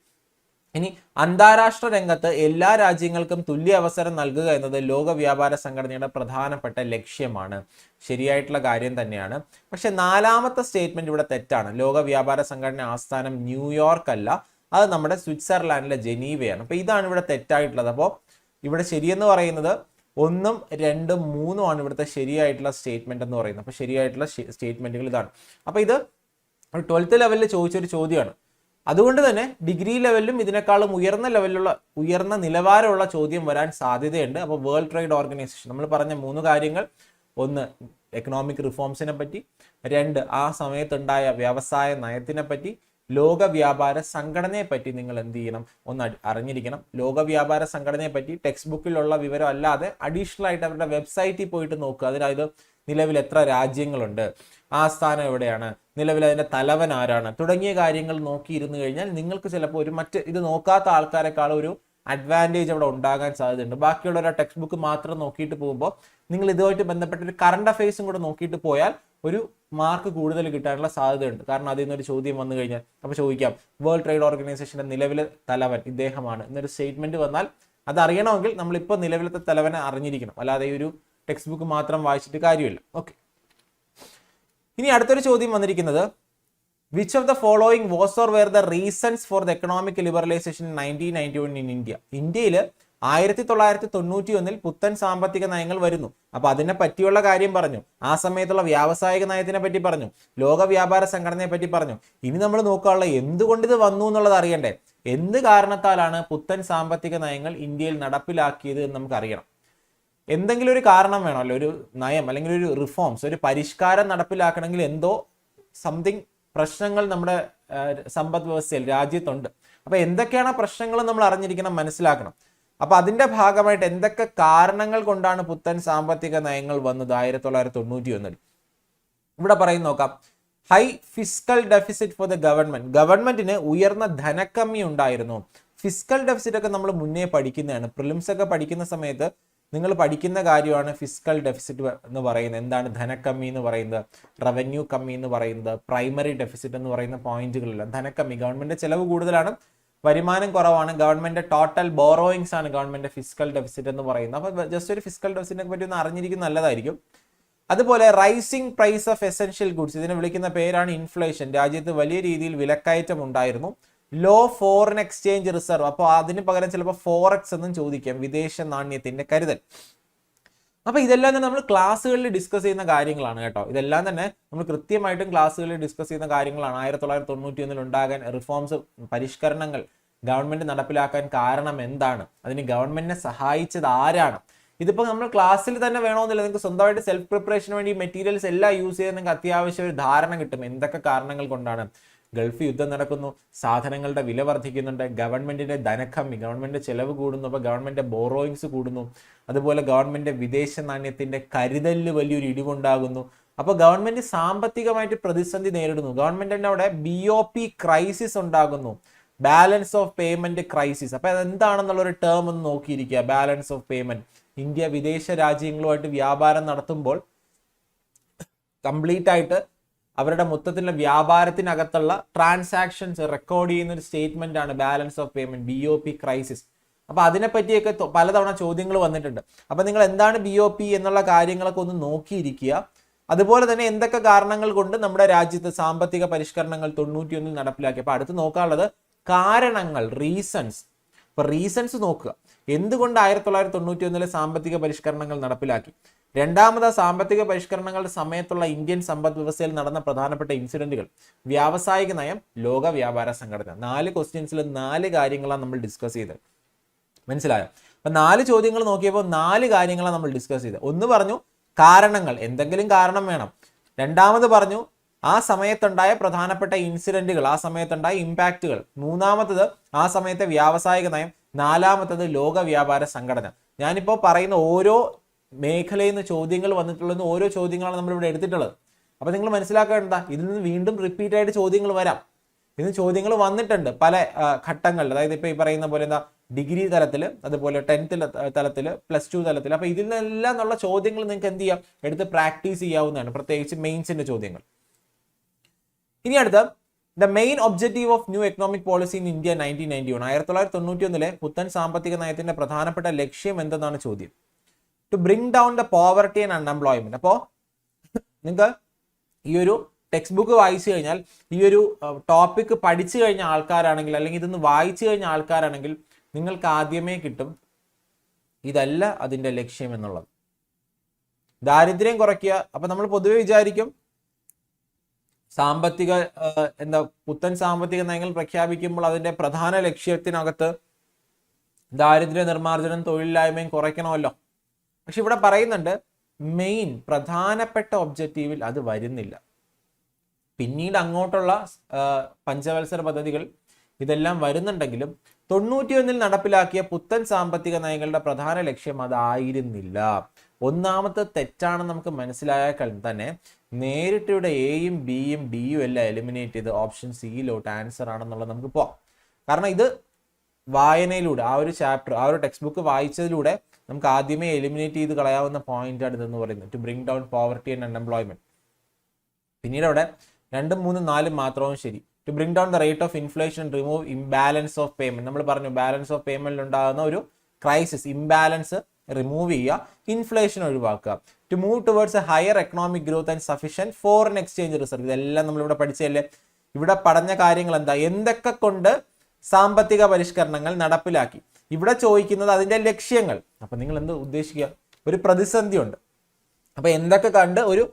ഇനി അന്താരാഷ്ട്ര രംഗത്ത് എല്ലാ രാജ്യങ്ങൾക്കും തുല്യ അവസരം നൽകുക എന്നത് ലോക വ്യാപാര സംഘടനയുടെ പ്രധാനപ്പെട്ട ലക്ഷ്യമാണ്. ശരിയായിട്ടുള്ള കാര്യം തന്നെയാണ്. പക്ഷെ നാലാമത്തെ സ്റ്റേറ്റ്മെന്റ് ഇവിടെ തെറ്റാണ്. ലോക വ്യാപാര സംഘടന ആസ്ഥാനം ന്യൂയോർക്ക് അല്ല അത് നമ്മുടെ സ്വിറ്റ്സർലാൻഡിലെ ജനീവയാണ്. അപ്പോൾ ഇതാണ് ഇവിടെ തെറ്റായിട്ടുള്ളത്. അപ്പോൾ ഇവിടെ ശരിയെന്ന് പറയുന്നത് ഒന്നും രണ്ടും മൂന്നും ആണ് ഇവിടുത്തെ ശരിയായിട്ടുള്ള സ്റ്റേറ്റ്മെന്റ് എന്ന് പറയുന്നത്. അപ്പോൾ ശരിയായിട്ടുള്ള സ്റ്റേറ്റ്മെന്റുകൾ ഇതാണ്. അപ്പോൾ ഇത് ട്വൽത്ത് ലെവലിൽ ചോദിച്ചൊരു ചോദ്യമാണ്. അതുകൊണ്ട് തന്നെ ഡിഗ്രി ലെവലിലും ഇതിനേക്കാളും ഉയർന്ന ലെവലിലുള്ള ഉയർന്ന നിലവാരമുള്ള ചോദ്യം വരാൻ സാധ്യതയുണ്ട്. അപ്പോൾ വേൾഡ് ട്രേഡ് ഓർഗനൈസേഷൻ നമ്മൾ പറഞ്ഞ മൂന്ന് കാര്യങ്ങൾ. ഒന്ന് എക്കണോമിക് റിഫോംസിനെ പറ്റി. രണ്ട് ആ സമയത്തുണ്ടായ വ്യവസായ നയത്തിനെ പറ്റി. ലോക വ്യാപാര സംഘടനയെ പറ്റി നിങ്ങൾ എന്ത് ചെയ്യണം? ഒന്ന് അറിഞ്ഞിരിക്കണം. ലോക വ്യാപാര സംഘടനയെ പറ്റി ടെക്സ്റ്റ് ബുക്കിലുള്ള വിവരം അല്ലാതെ അഡീഷണൽ ആയിട്ട് അവരുടെ വെബ്സൈറ്റിൽ പോയിട്ട് നോക്കുക. അതായത് നിലവിൽ എത്ര രാജ്യങ്ങളുണ്ട്? ആ സ്ഥാനം എവിടെയാണ്? നിലവിൽ അതിന്റെ തലവൻ ആരാണ്? തുടങ്ങിയ കാര്യങ്ങൾ നോക്കിയിരുന്നു കഴിഞ്ഞാൽ നിങ്ങൾക്ക് ചിലപ്പോൾ ഒരു മറ്റ് ഇത് നോക്കാത്ത ആൾക്കാരെക്കാൾ ഒരു അഡ്വാന്റേജ് അവിടെ ഉണ്ടാകാൻ സാധ്യതയുണ്ട്. ബാക്കിയുള്ള ഒരു ടെക്സ്റ്റ് ബുക്ക് മാത്രം നോക്കിയിട്ട് പോകുമ്പോൾ നിങ്ങൾ ഇതുമായിട്ട് ബന്ധപ്പെട്ട ഒരു കറണ്ട് അഫയേഴ്സും കൂടെ നോക്കിയിട്ട് പോയാൽ ഒരു മാർക്ക് കൂടുതൽ കിട്ടാനുള്ള സാധ്യതയുണ്ട്. കാരണം അതിൽ നിന്നൊരു ചോദ്യം വന്നു കഴിഞ്ഞാൽ അപ്പോൾ ചോദിക്കാം വേൾഡ് ട്രേഡ് ഓർഗനൈസേഷന്റെ നിലവിലെ തലവൻ ഇദ്ദേഹമാണ് എന്നൊരു സ്റ്റേറ്റ്മെന്റ് വന്നാൽ അത് അറിയണമെങ്കിൽ നമ്മളിപ്പോൾ നിലവിലത്തെ തലവനെ അറിഞ്ഞിരിക്കണം. അല്ലാതെ ഈ ഒരു ടെക്സ്റ്റ് ബുക്ക് മാത്രം വായിച്ചിട്ട് കാര്യമില്ല. ഓക്കെ ഇനി അടുത്തൊരു ചോദ്യം വന്നിരിക്കുന്നത് which of the following was or were the reasons for the economic liberalisation nineteen ninety one in India ഇന്ത്യയിൽ ആയിരത്തി തൊള്ളായിരത്തി തൊണ്ണൂറ്റി ഒന്നിൽ പുത്തൻ സാമ്പത്തിക നയങ്ങൾ വരുന്നു. അപ്പൊ അതിനെ പറ്റിയുള്ള കാര്യം പറഞ്ഞു. ആ സമയത്തുള്ള വ്യാവസായിക നയത്തിനെ പറ്റി പറഞ്ഞു. ലോക വ്യാപാര സംഘടനയെ പറ്റി പറഞ്ഞു. ഇനി നമ്മൾ നോക്കാനുള്ള എന്തുകൊണ്ട് ഇത് വന്നു എന്നുള്ളത് അറിയണ്ടേ? എന്ത് കാരണത്താലാണ് പുത്തൻ സാമ്പത്തിക നയങ്ങൾ ഇന്ത്യയിൽ നടപ്പിലാക്കിയത് എന്ന് നമുക്കറിയണം എന്തെങ്കിലും ഒരു കാരണം വേണമല്ലോ ഒരു നയം അല്ലെങ്കിൽ ഒരു റിഫോംസ് ഒരു പരിഷ്കാരം നടപ്പിലാക്കണമെങ്കിൽ എന്തോ സംതിങ് പ്രശ്നങ്ങൾ നമ്മുടെ സമ്പദ് വ്യവസ്ഥയിൽ രാജ്യത്തുണ്ട്. അപ്പൊ എന്തൊക്കെയാണ് പ്രശ്നങ്ങൾ നമ്മൾ അറിഞ്ഞിരിക്കണം മനസ്സിലാക്കണം. അപ്പൊ അതിന്റെ ഭാഗമായിട്ട് എന്തൊക്കെ കാരണങ്ങൾ കൊണ്ടാണ് പുത്തൻ സാമ്പത്തിക നയങ്ങൾ വന്നത് ആയിരത്തി തൊള്ളായിരത്തി തൊണ്ണൂറ്റി ഒന്നിൽ ഇവിടെ പറയുന്ന നോക്കാം. High fiscal deficit for the government ഗവൺമെന്റിന് ഉയർന്ന ധനക്കമ്മി ഉണ്ടായിരുന്നു. ഫിസ്ക്കൽ ഡെഫിസിറ്റ് ഒക്കെ നമ്മൾ മുന്നേ പഠിക്കുന്നതാണ്. പ്രിലിംസ് ഒക്കെ പഠിക്കുന്ന സമയത്ത് നിങ്ങൾ പഠിക്കുന്ന കാര്യമാണ് ഫിസ്ക്കൽ ഡെഫിസിറ്റ് എന്ന് പറയുന്നത്. എന്താണ് ധനക്കമ്മി എന്ന് പറയുന്നത്? റവന്യൂ കമ്മി എന്ന് പറയുന്നത്. പ്രൈമറി ഡെഫിസിറ്റ് എന്ന് പറയുന്ന പോയിന്റുകളെല്ലാം ധനക്കമ്മി. ഗവൺമെന്റ് ചെലവ് കൂടുതലാണ്. വരുമാനം കുറവാണ്. ഗവൺമെന്റ് ടോട്ടൽ ബോറോയിങ്സ് ആണ് ഗവൺമെന്റ് ഫിസിക്കൽ ഡെഫിസിറ്റ് എന്ന് പറയുന്നത്. അപ്പോൾ ജസ്റ്റ് ഒരു ഫിസിക്കൽ ഡെഫിസിറ്റിനെ പറ്റി ഒന്ന് അറിഞ്ഞിരിക്കുന്നത് നല്ലതായിരിക്കും. അതുപോലെ rising price of essential goods ഇതിനെ വിളിക്കുന്ന പേരാണ് ഇൻഫ്ലേഷൻ രാജ്യത്ത് വലിയ രീതിയിൽ വിലക്കയറ്റം ഉണ്ടായിരുന്നു. ലോ ഫോറിൻ എക്സ്ചേഞ്ച് റിസർവ് അപ്പോൾ അതിന് പകരം ചിലപ്പോൾ ഫോറക്സ് എന്നും ചോദിക്കാം. വിദേശ നാണ്യത്തിന്റെ കരുതൽ. അപ്പൊ ഇതെല്ലാം തന്നെ നമ്മൾ ക്ലാസ്സുകളിൽ ഡിസ്കസ് ചെയ്യുന്ന കാര്യങ്ങളാണ് കേട്ടോ. ഇതെല്ലാം തന്നെ നമ്മൾ കൃത്യമായിട്ടും ക്ലാസ്സുകളിൽ ഡിസ്കസ് ചെയ്യുന്ന കാര്യങ്ങളാണ്. ആയിരത്തി തൊള്ളായിരത്തി തൊണ്ണൂറ്റി ഒന്നിൽ ഉണ്ടാകാൻ റിഫോംസ് പരിഷ്കരണങ്ങൾ ഗവൺമെന്റ് നടപ്പിലാക്കാൻ കാരണം എന്താണ്? അതിന് ഗവൺമെന്റിനെ സഹായിച്ചത് ആരാണ്? ഇതിപ്പോൾ നമ്മൾ ക്ലാസ്സിൽ തന്നെ വേണമെന്നില്ല നിങ്ങൾക്ക് സ്വന്തമായിട്ട് സെൽഫ് പ്രിപ്പറേഷന് വേണ്ടി മെറ്റീരിയൽസ് എല്ലാം യൂസ് ചെയ്ത് നിങ്ങൾക്ക് അത്യാവശ്യം ഒരു ധാരണ കിട്ടും. എന്തൊക്കെ കാരണങ്ങൾ കൊണ്ടാണ്? ഗൾഫ് യുദ്ധം നടക്കുന്നു സാധനങ്ങളുടെ വില വർദ്ധിക്കുന്നുണ്ട് ഗവൺമെന്റിന്റെ ധനക്കമ്മി ഗവൺമെന്റ് ചെലവ് കൂടുന്നു അപ്പോൾ ഗവൺമെന്റ് ബോറോയിങ്സ് കൂടുന്നു. അതുപോലെ ഗവൺമെന്റ് വിദേശ നാണ്യത്തിന്റെ കരുതലിൽ വലിയൊരു ഇടിവുണ്ടാകുന്നു. അപ്പോൾ ഗവൺമെന്റ് സാമ്പത്തികമായിട്ട് പ്രതിസന്ധി നേരിടുന്നു. ഗവൺമെന്റിന്റെ അവിടെ ബി ഒ പി ക്രൈസിസ് ഉണ്ടാകുന്നു. ബാലൻസ് ഓഫ് പേയ്മെന്റ് ക്രൈസിസ് അപ്പൊ അതെന്താണെന്നുള്ള ഒരു ടേം ഒന്ന് നോക്കിയിരിക്കുക. ബാലൻസ് ഓഫ് പേയ്മെന്റ് ഇന്ത്യ വിദേശ രാജ്യങ്ങളുമായിട്ട് വ്യാപാരം നടത്തുമ്പോൾ കംപ്ലീറ്റ് ആയിട്ട് അവരുടെ മൊത്തത്തിലുള്ള വ്യാപാരത്തിനകത്തുള്ള ട്രാൻസാക്ഷൻസ് റെക്കോർഡ് ചെയ്യുന്ന ഒരു സ്റ്റേറ്റ്മെന്റ് ആണ് balance of payment B O P crisis അപ്പൊ അതിനെപ്പറ്റിയൊക്കെ പലതവണ ചോദ്യങ്ങൾ വന്നിട്ടുണ്ട്. അപ്പൊ നിങ്ങൾ എന്താണ് ബി ഒ പി എന്നുള്ള കാര്യങ്ങളൊക്കെ ഒന്ന് നോക്കിയിരിക്കുക. അതുപോലെ തന്നെ എന്തൊക്കെ കാരണങ്ങൾ കൊണ്ട് നമ്മുടെ രാജ്യത്ത് സാമ്പത്തിക പരിഷ്കരണങ്ങൾ തൊണ്ണൂറ്റിയൊന്നിൽ നടപ്പിലാക്കി. അപ്പൊ അടുത്ത് നോക്കാനുള്ളത് കാരണങ്ങൾ റീസൺസ് അപ്പൊ റീസൺസ് നോക്കുക. എന്തുകൊണ്ട് ആയിരത്തി തൊള്ളായിരത്തി തൊണ്ണൂറ്റി ഒന്നിലെ സാമ്പത്തിക പരിഷ്കരണങ്ങൾ നടപ്പിലാക്കി? രണ്ടാമത് സാമ്പത്തിക പരിഷ്കരണങ്ങളുടെ സമയത്തുള്ള ഇന്ത്യൻ സമ്പദ് വ്യവസ്ഥയിൽ നടന്ന പ്രധാനപ്പെട്ട ഇൻസിഡന്റുകൾ. വ്യാവസായിക നയം ലോക വ്യാപാര സംഘടന. നാല് ക്വസ്റ്റ്യൻസിൽ നാല് കാര്യങ്ങളാണ് നമ്മൾ ഡിസ്കസ് ചെയ്തത്. മനസ്സിലായോ? അപ്പൊ നാല് ചോദ്യങ്ങൾ നോക്കിയപ്പോൾ നാല് കാര്യങ്ങളാണ് നമ്മൾ ഡിസ്കസ് ചെയ്തത്. ഒന്ന് പറഞ്ഞു കാരണങ്ങൾ. എന്തെങ്കിലും കാരണം വേണം. രണ്ടാമത് പറഞ്ഞു ആ സമയത്തുണ്ടായ പ്രധാനപ്പെട്ട ഇൻസിഡന്റുകൾ ആ സമയത്തുണ്ടായ ഇമ്പാക്റ്റുകൾ മൂന്നാമത്തത് ആ സമയത്തെ വ്യാവസായിക നയം നാലാമത്തത് ലോക വ്യാപാര സംഘടന. ഞാനിപ്പോൾ പറയുന്ന ഓരോ മേഖലയിൽ നിന്ന് ചോദ്യങ്ങൾ വന്നിട്ടുള്ളത് ഓരോ ചോദ്യങ്ങളാണ് നമ്മളിവിടെ എടുത്തിട്ടുള്ളത്. അപ്പോൾ നിങ്ങൾ മനസ്സിലാക്കേണ്ട ഇതിൽ നിന്ന് വീണ്ടും റിപ്പീറ്റ് ആയിട്ട് ചോദ്യങ്ങൾ വരാം. ഇന്ന് ചോദ്യങ്ങൾ വന്നിട്ടുണ്ട് പല ഘട്ടങ്ങളിൽ. അതായത് ഇപ്പോൾ ഈ പറയുന്ന പോലെ എന്താ? ഡിഗ്രി തലത്തിൽ അതുപോലെ ടെൻത്ത് തലത്തിൽ പ്ലസ് ടു തലത്തിൽ. അപ്പോൾ ഇതിൽ നിന്നെല്ലാം എന്നുള്ള ചോദ്യങ്ങൾ നിങ്ങൾക്ക് എന്ത് ചെയ്യാം? എടുത്ത് പ്രാക്ടീസ് ചെയ്യാവുന്നതാണ്. പ്രത്യേകിച്ച് മെയിൻസിന്റെ ചോദ്യങ്ങൾ. ഇനി അടുത്ത the main objective of new economic policy in India nineteen ninety one ആയിരത്തി തൊള്ളായിരത്തി തൊണ്ണൂറ്റി ഒന്നിലെ പുത്തൻ സാമ്പത്തിക നയത്തിന്റെ പ്രധാനപ്പെട്ട ലക്ഷ്യം എന്തെന്നാണ് ചോദ്യം? To bring down the poverty and unemployment അപ്പോൾ നിങ്ങൾക്ക് ഈ ഒരു ടെക്സ്റ്റ് ബുക്ക് വായിച്ചു കഴിഞ്ഞാൽ ഈ ഒരു ടോപ്പിക് പഠിച്ചു കഴിഞ്ഞ ആൾക്കാരാണെങ്കിൽ അല്ലെങ്കിൽ ഇതൊന്ന് വായിച്ചു കഴിഞ്ഞ ആൾക്കാരാണെങ്കിൽ നിങ്ങൾക്ക് ആദ്യമേ കിട്ടും ഇതല്ല അതിന്റെ ലക്ഷ്യം എന്നുള്ളത്. ദാരിദ്ര്യം കുറയ്ക്കുക. അപ്പൊ നമ്മൾ പൊതുവെ വിചാരിക്കും സാമ്പത്തിക എന്താ പുത്തൻ സാമ്പത്തിക നയങ്ങൾ പ്രഖ്യാപിക്കുമ്പോൾ അതിന്റെ പ്രധാന ലക്ഷ്യത്തിനകത്ത് ദാരിദ്ര്യ നിർമ്മാർജനം തൊഴിലില്ലായ്മയും കുറയ്ക്കണമല്ലോ. പക്ഷെ ഇവിടെ പറയുന്നുണ്ട് മെയിൻ പ്രധാനപ്പെട്ട ഒബ്ജക്റ്റീവിൽ അത് വരുന്നില്ല. പിന്നീട് അങ്ങോട്ടുള്ള പഞ്ചവത്സര പദ്ധതികൾ ഇതെല്ലാം വരുന്നുണ്ടെങ്കിലും തൊണ്ണൂറ്റിയൊന്നിൽ നടപ്പിലാക്കിയ പുത്തൻ സാമ്പത്തിക നയങ്ങളുടെ പ്രധാന ലക്ഷ്യം അതായിരുന്നില്ല ഒന്നാമത്തെ തെറ്റാണെന്ന് നമുക്ക് മനസ്സിലായാൽ തന്നെ നേരിട്ട് ഇവിടെ എയും ബിയും ഡിയും എല്ലാം എലിമിനേറ്റ് ചെയ്ത് ഓപ്ഷൻ സിയിലോട്ട് ആൻസർ ആണെന്നുള്ളത് നമുക്ക് പോവാം. കാരണം ഇത് വായനയിലൂടെ ആ ഒരു ചാപ്റ്റർ ആ ഒരു ടെക്സ്റ്റ് ബുക്ക് വായിച്ചതിലൂടെ നമുക്ക് ആദ്യമേ എലിമിനേറ്റ് ചെയ്ത് കളയാവുന്ന പോയിന്റാണ് ഇതെന്ന് പറയുന്നത്. To bring down poverty and unemployment പിന്നീട് അവിടെ രണ്ടും മൂന്നും നാലും മാത്രവും ശരി. To bring down the rate of inflation remove imbalance of payment നമ്മൾ പറഞ്ഞു ബാലൻസ് ഓഫ് പേയ്മെന്റിൽ ഉണ്ടാകുന്ന ഒരു ക്രൈസിസ് ഇംബാലൻസ് റിമൂവ് ചെയ്യുക ഇൻഫ്ലേഷൻ ഒഴിവാക്കുക. To move towards a higher economic growth and sufficient foreign exchange reserve ഇതെല്ലാം നമ്മൾ ഇവിടെ പഠിച്ചതല്ലേ? ഇവിടെ പഠന കാര്യങ്ങൾ എന്താ? എന്തൊക്കെ കൊണ്ട് സാമ്പത്തിക പരിഷ്കരണങ്ങൾ നടപ്പിലാക്കി? ഇവിടെ ചോദിക്കുന്നത് അതിന്റെ ലക്ഷ്യങ്ങൾ. അപ്പം നിങ്ങൾ എന്ത് ഉദ്ദേശിക്കുക? ഒരു പ്രതിസന്ധി ഉണ്ട്. അപ്പൊ എന്തൊക്കെ കണ്ട് ഒരു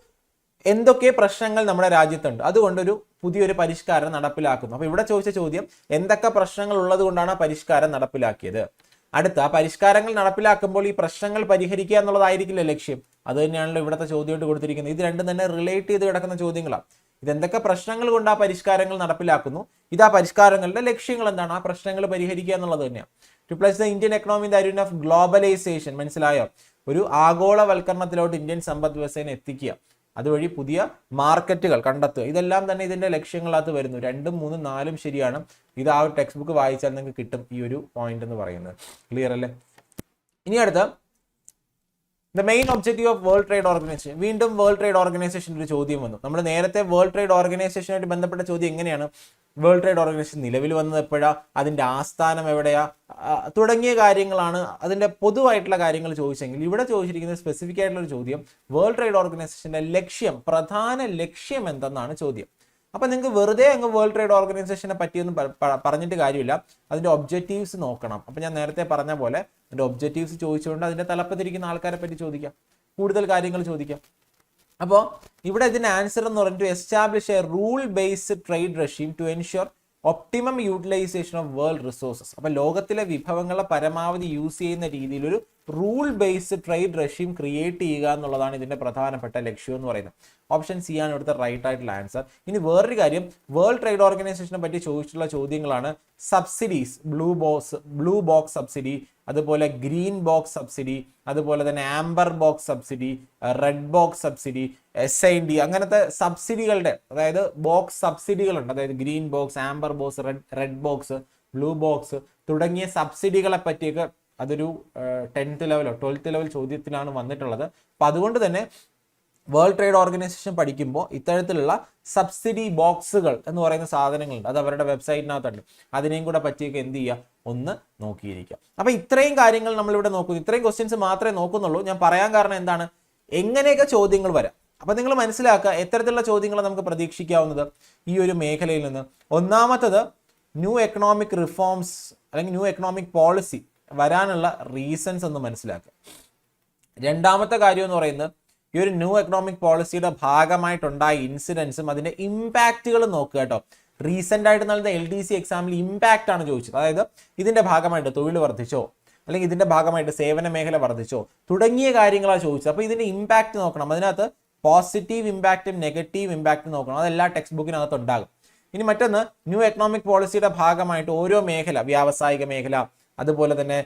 എന്തൊക്കെ പ്രശ്നങ്ങൾ നമ്മുടെ രാജ്യത്തുണ്ട്? അതുകൊണ്ടൊരു പുതിയൊരു പരിഷ്കാരം നടപ്പിലാക്കുന്നു. അപ്പൊ ഇവിടെ ചോദിച്ച ചോദ്യം എന്തൊക്കെ പ്രശ്നങ്ങൾ ഉള്ളത് കൊണ്ടാണ് പരിഷ്കാരം നടപ്പിലാക്കിയത്? അടുത്ത ആ പരിഷ്കാരങ്ങൾ നടപ്പിലാക്കുമ്പോൾ ഈ പ്രശ്നങ്ങൾ പരിഹരിക്കുക എന്നുള്ളതായിരിക്കില്ല ലക്ഷ്യം. അത് തന്നെയാണല്ലോ ഇവിടുത്തെ ചോദ്യമായിട്ട് കൊടുത്തിരിക്കുന്നത്. ഇത് രണ്ടും തന്നെ റിലേറ്റ് ചെയ്ത് കിടക്കുന്ന ചോദ്യങ്ങളാണ്. ഇതെന്തൊക്കെ പ്രശ്നങ്ങൾ കൊണ്ട് ആ പരിഷ്കാരങ്ങൾ നടപ്പിലാക്കുന്നു? ഇത് ആ പരിഷ്കാരങ്ങളുടെ ലക്ഷ്യങ്ങൾ എന്താണ്? ആ പ്രശ്നങ്ങൾ പരിഹരിക്കുക എന്നുള്ളത് തന്നെയാണ്. Replace the Indian economy the arena of globalization മനസ്സിലായോ? ഒരു ആഗോളവൽക്കരണത്തിലോട്ട് ഇന്ത്യൻ സമ്പദ് വ്യവസ്ഥയെ എത്തിക്കുക. അതുവഴി പുതിയ മാർക്കറ്റുകൾ കണ്ടെത്തുക. ഇതെല്ലാം തന്നെ ഇതിന്റെ ലക്ഷ്യങ്ങളകത്ത് വരുന്നു. രണ്ടും മൂന്നും നാലും ശരിയാണ്. ഇത് ആ ഒരു ടെക്സ്റ്റ് ബുക്ക് വായിച്ചാൽ നിങ്ങൾക്ക് കിട്ടും ഈ ഒരു പോയിന്റ് എന്ന് പറയുന്നത്. ക്ലിയർ അല്ലേ? ഇനി അടുത്ത the main objective of World Trade Organization വീണ്ടും വേൾഡ് ട്രേഡ് ഓർഗനൈസേഷൻ ഒരു ചോദ്യം വന്നു. നമ്മൾ നേരത്തെ വേൾഡ് ട്രേഡ് ഓർഗനൈസേഷനുമായിട്ട് ബന്ധപ്പെട്ട ചോദ്യം എങ്ങനെയാണ്? വേൾഡ് ട്രേഡ് ഓർഗനൈസേഷൻ നിലവിൽ വന്നത് എപ്പോഴാ? അതിന്റെ ആസ്ഥാനം എവിടെയാ? തുടങ്ങിയ കാര്യങ്ങളാണ് അതിന്റെ പൊതുവായിട്ടുള്ള കാര്യങ്ങൾ ചോദിച്ചെങ്കിൽ ഇവിടെ ചോദിച്ചിരിക്കുന്ന സ്പെസിഫിക് ആയിട്ടുള്ള ഒരു ചോദ്യം. വേൾഡ് ട്രേഡ് ഓർഗനൈസേഷന്റെ ലക്ഷ്യം പ്രധാന ലക്ഷ്യം എന്തെന്നാണ് ചോദ്യം. അപ്പൊ നിങ്ങൾക്ക് വെറുതെ അങ്ങ് വേൾഡ് ട്രേഡ് ഓർഗനൈസേഷനെ പറ്റിയൊന്നും പറഞ്ഞിട്ട് കാര്യമില്ല. അതിന്റെ ഒബ്ജക്റ്റീവ്സ് നോക്കണം. അപ്പൊ ഞാൻ നേരത്തെ പറഞ്ഞ പോലെ അതിന്റെ ഒബ്ജക്റ്റീവ്സ് ചോദിച്ചുകൊണ്ട് അതിന്റെ തലപ്പത്തിരിക്കുന്ന ആൾക്കാരെ പറ്റി ചോദിക്കാം. കൂടുതൽ കാര്യങ്ങൾ ചോദിക്കാം. അപ്പോൾ ഇവിടെ ഇതിന്റെ ആൻസർ എന്ന് പറഞ്ഞിട്ട് establish a rule based trade regime to ensure optimum utilization of world resources അപ്പോൾ ലോകത്തിലെ വിഭവങ്ങളെ പരമാവധി യൂസ് ചെയ്യുന്ന രീതിയിൽ ഒരു rule based trade regime create ചെയ്യുക എന്നുള്ളതാണ് ഇതിന്റെ പ്രധാനപ്പെട്ട ലക്ഷ്യം എന്ന് പറയുന്നത്. ഓപ്ഷൻ സി ആണ് ഇവിടുത്തെ റൈറ്റ് ആയിട്ടുള്ള ആൻസർ ഇനി വേറൊരു കാര്യം വേൾഡ് ട്രേഡ് ഓർഗനൈസേഷനെ പറ്റി ചോദിച്ചിട്ടുള്ള ചോദ്യങ്ങളാണ് subsidies blue box blue box subsidy അതുപോലെ ഗ്രീൻ ബോക്സ് സബ്സിഡി അതുപോലെ തന്നെ amber box subsidy red box subsidy S I D അങ്ങനത്തെ സബ്സിഡികളുടെ അതായത് ബോക്സ് സബ്സിഡികളുണ്ട്. അതായത് green box amber box red red box blue box തുടങ്ങിയ സബ്സിഡികളെ പറ്റിയൊക്കെ അതൊരു ടെൻത്ത് ലെവലോ ട്വൽത്ത് ലെവൽ ചോദ്യത്തിലാണ് വന്നിട്ടുള്ളത്. അപ്പൊ അതുകൊണ്ട് തന്നെ വേൾഡ് ട്രേഡ് ഓർഗനൈസേഷൻ പഠിക്കുമ്പോൾ ഇത്തരത്തിലുള്ള സബ്സിഡി ബോക്സുകൾ എന്ന് പറയുന്ന സാധനങ്ങളുണ്ട്. അത് അവരുടെ വെബ്സൈറ്റിനകത്തുണ്ട്. അതിനെയും കൂടെ പറ്റിയൊക്കെ എന്ത് ചെയ്യുക? ഒന്ന് നോക്കിയിരിക്കുക. അപ്പൊ ഇത്രയും കാര്യങ്ങൾ നമ്മളിവിടെ നോക്കുന്നു. ഇത്രയും ക്വസ്റ്റ്യൻസ് മാത്രമേ നോക്കുന്നുള്ളൂ. ഞാൻ പറയാൻ കാരണം എന്താണ്? എങ്ങനെയൊക്കെ ചോദ്യങ്ങൾ വരാം? അപ്പൊ നിങ്ങൾ മനസ്സിലാക്കുക എത്തരത്തിലുള്ള ചോദ്യങ്ങൾ നമുക്ക് പ്രതീക്ഷിക്കാവുന്നത് ഈ ഒരു മേഖലയിൽ നിന്ന്. ഒന്നാമത്തത് ന്യൂ എക്കണോമിക് റിഫോംസ് അല്ലെങ്കിൽ ന്യൂ എക്കണോമിക് പോളിസി വരാനുള്ള റീസൺസ് ഒന്ന് മനസ്സിലാക്കുക. രണ്ടാമത്തെ കാര്യം എന്ന് പറയുന്നത് ഈ ഒരു ന്യൂ എക്കണോമിക് പോളിസിയുടെ ഭാഗമായിട്ടുണ്ടായ ഇൻസിഡൻസും അതിന്റെ ഇമ്പാക്റ്റുകൾ നോക്കുക കേട്ടോ. റീസെന്റ് ആയിട്ട് നൽകുന്ന എൽ ഡി സി എക്സാമിൽ ഇമ്പാക്റ്റ് ആണ് ചോദിച്ചത്. അതായത് ഇതിന്റെ ഭാഗമായിട്ട് തൊഴിൽ വർദ്ധിച്ചോ അല്ലെങ്കിൽ ഇതിന്റെ ഭാഗമായിട്ട് സേവന മേഖല വർദ്ധിച്ചോ തുടങ്ങിയ കാര്യങ്ങളാണ് ചോദിച്ചത്. അപ്പോൾ ഇതിന്റെ ഇമ്പാക്റ്റ് നോക്കണം. അതിനകത്ത് പോസിറ്റീവ് ഇമ്പാക്റ്റും നെഗറ്റീവ് ഇമ്പാക്റ്റും നോക്കണം. അതെല്ലാ ടെക്സ്റ്റ് ബുക്കിനകത്ത് ഉണ്ടാകും ഇനി മറ്റൊന്ന് ന്യൂ എക്കണോമിക് പോളിസിയുടെ ഭാഗമായിട്ട് ഓരോ മേഖല വ്യാവസായിക മേഖല അതുപോലെ തന്നെ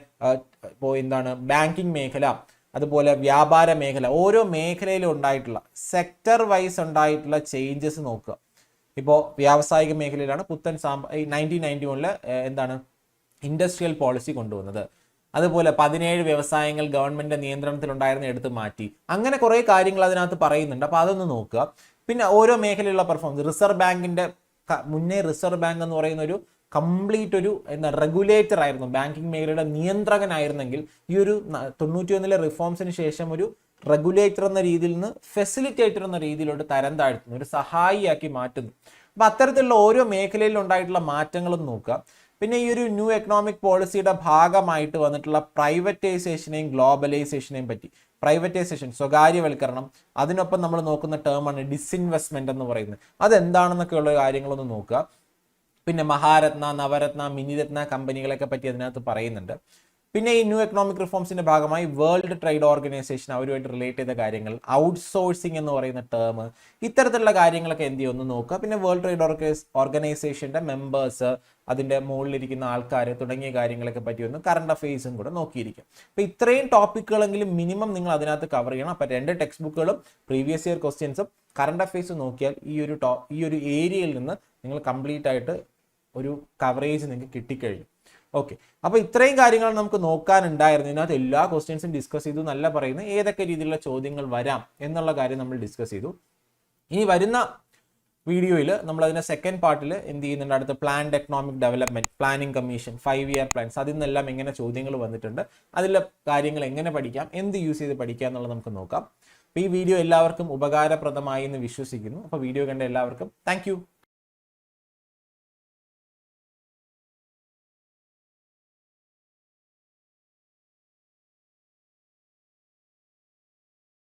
ഇപ്പോൾ എന്താണ് ബാങ്കിങ് മേഖല അതുപോലെ വ്യാപാര മേഖല ഓരോ മേഖലയിലും ഉണ്ടായിട്ടുള്ള സെക്ടർ വൈസ് ഉണ്ടായിട്ടുള്ള ചേഞ്ചസ് നോക്കുക. ഇപ്പോൾ വ്യാവസായിക മേഖലയിലാണ് പുത്തൻ സാമ്പ നയന്റീൻ നയന്റി വണ്ണിൽ എന്താണ് ഇൻഡസ്ട്രിയൽ പോളിസി കൊണ്ടുവന്നത്. അതുപോലെ പതിനേഴ് വ്യവസായങ്ങൾ ഗവൺമെന്റിന്റെ നിയന്ത്രണത്തിലുണ്ടായിരുന്ന എടുത്ത് മാറ്റി. അങ്ങനെ കുറേ കാര്യങ്ങൾ അതിനകത്ത് പറയുന്നുണ്ട്. അപ്പോൾ അതൊന്ന് നോക്കുക. പിന്നെ ഓരോ മേഖലയിലുള്ള പെർഫോമൻസ് റിസർവ് ബാങ്കിന്റെ മുന്നേ റിസർവ് ബാങ്ക് എന്ന് പറയുന്ന ഒരു കംപ്ലീറ്റ് ഒരു എന്താ റെഗുലേറ്റർ ആയിരുന്നു ബാങ്കിങ് മേഖലയുടെ നിയന്ത്രകനായിരുന്നെങ്കിൽ ഈ ഒരു തൊണ്ണൂറ്റി ഒന്നിലെ റിഫോംസിന് ശേഷം ഒരു റെഗുലേറ്റർ എന്ന രീതിയിൽ നിന്ന് ഫെസിലിറ്റേറ്റർ എന്ന രീതിയിലോട്ട് തരം താഴ്ത്തുന്നു ഒരു സഹായിയാക്കി മാറ്റുന്നു. അപ്പൊ അത്തരത്തിലുള്ള ഓരോ മേഖലയിലും ഉണ്ടായിട്ടുള്ള മാറ്റങ്ങളും നോക്കുക. പിന്നെ ഈ ഒരു ന്യൂ എക്കണോമിക് പോളിസിയുടെ ഭാഗമായിട്ട് വന്നിട്ടുള്ള പ്രൈവറ്റൈസേഷനെയും ഗ്ലോബലൈസേഷനെയും പറ്റി. പ്രൈവറ്റൈസേഷൻ സ്വകാര്യവൽക്കരണം അതിനൊപ്പം നമ്മൾ നോക്കുന്ന ടേമാണ് ഡിസ്ഇൻവെസ്റ്റ്മെന്റ് എന്ന് പറയുന്നത്. അതെന്താണെന്നൊക്കെയുള്ള കാര്യങ്ങളൊന്ന് നോക്കുക. പിന്നെ മഹാരത്ന നവരത്ന മിനിരത്ന കമ്പനികളെയൊക്കെ പറ്റി അതിനകത്ത് പറയുന്നുണ്ട്. പിന്നെ ഈ ന്യൂ എക്കണോമിക് റിഫോംസിന്റെ ഭാഗമായി വേൾഡ് ട്രേഡ് ഓർഗനൈസേഷൻ അവരുമായിട്ട് റിലേറ്റ് ചെയ്ത കാര്യങ്ങൾ ഔട്ട്സോഴ്സിംഗ് എന്ന് പറയുന്ന ടേം ഇത്തരത്തിലുള്ള കാര്യങ്ങളൊക്കെ എന്ത് ചെയ്യും ഒന്ന് നോക്കുക. പിന്നെ വേൾഡ് ട്രേഡ് ഓർഗനൈസേഷന്റെ മെമ്പേഴ്സ് അതിന്റെ മുകളിലിരിക്കുന്ന ആൾക്കാർ തുടങ്ങിയ കാര്യങ്ങളൊക്കെ പറ്റി ഒന്ന് കറണ്ട് അഫെയർസും കൂടെ നോക്കിയിരിക്കും അപ്പൊ ഇത്രയും ടോപ്പിക്കുകളെങ്കിലും മിനിമം നിങ്ങൾ അതിനകത്ത് കവർ ചെയ്യണം. അപ്പൊ രണ്ട് ടെക്സ്റ്റ് ബുക്കുകളും പ്രീവിയസ് ഇയർ ക്വസ്റ്റ്യൻസും കറണ്ട് അഫയേഴ്സും നോക്കിയാൽ ഈ ഒരു ടോ ഈ ഒരു ഏരിയയിൽ നിന്ന് നിങ്ങൾ കംപ്ലീറ്റ് ആയിട്ട് ഒരു കവറേജ് നിങ്ങൾക്ക് കിട്ടിക്കഴിഞ്ഞു. ഓക്കെ അപ്പൊ ഇത്രയും കാര്യങ്ങൾ നമുക്ക് നോക്കാനുണ്ടായിരുന്നു. ഇതിനകത്ത് എല്ലാ ക്വസ്റ്റ്യൻസും ഡിസ്കസ് ചെയ്തു നല്ല പറയുന്നത് ഏതൊക്കെ രീതിയിലുള്ള ചോദ്യങ്ങൾ വരാം എന്നുള്ള കാര്യം നമ്മൾ ഡിസ്കസ് ചെയ്തു. ഇനി വരുന്ന വീഡിയോയിൽ നമ്മൾ അതിന്റെ സെക്കൻഡ് പാർട്ടിൽ എന്ത് ചെയ്യുന്നുണ്ട്? അടുത്ത planned economic development planning commission five year plans അതിൽ നിന്നെല്ലാം എങ്ങനെ ചോദ്യങ്ങൾ വന്നിട്ടുണ്ട്. അതിലെ കാര്യങ്ങൾ എങ്ങനെ പഠിക്കാം എന്ത് യൂസ് ചെയ്ത് പഠിക്കാം എന്നുള്ളത് നമുക്ക് നോക്കാം. അപ്പോൾ ഈ വീഡിയോ എല്ലാവർക്കും ഉപകാരപ്രദമായി എന്ന് വിശ്വസിക്കുന്നു. അപ്പോൾ വീഡിയോ കണ്ട എല്ലാവർക്കും താങ്ക്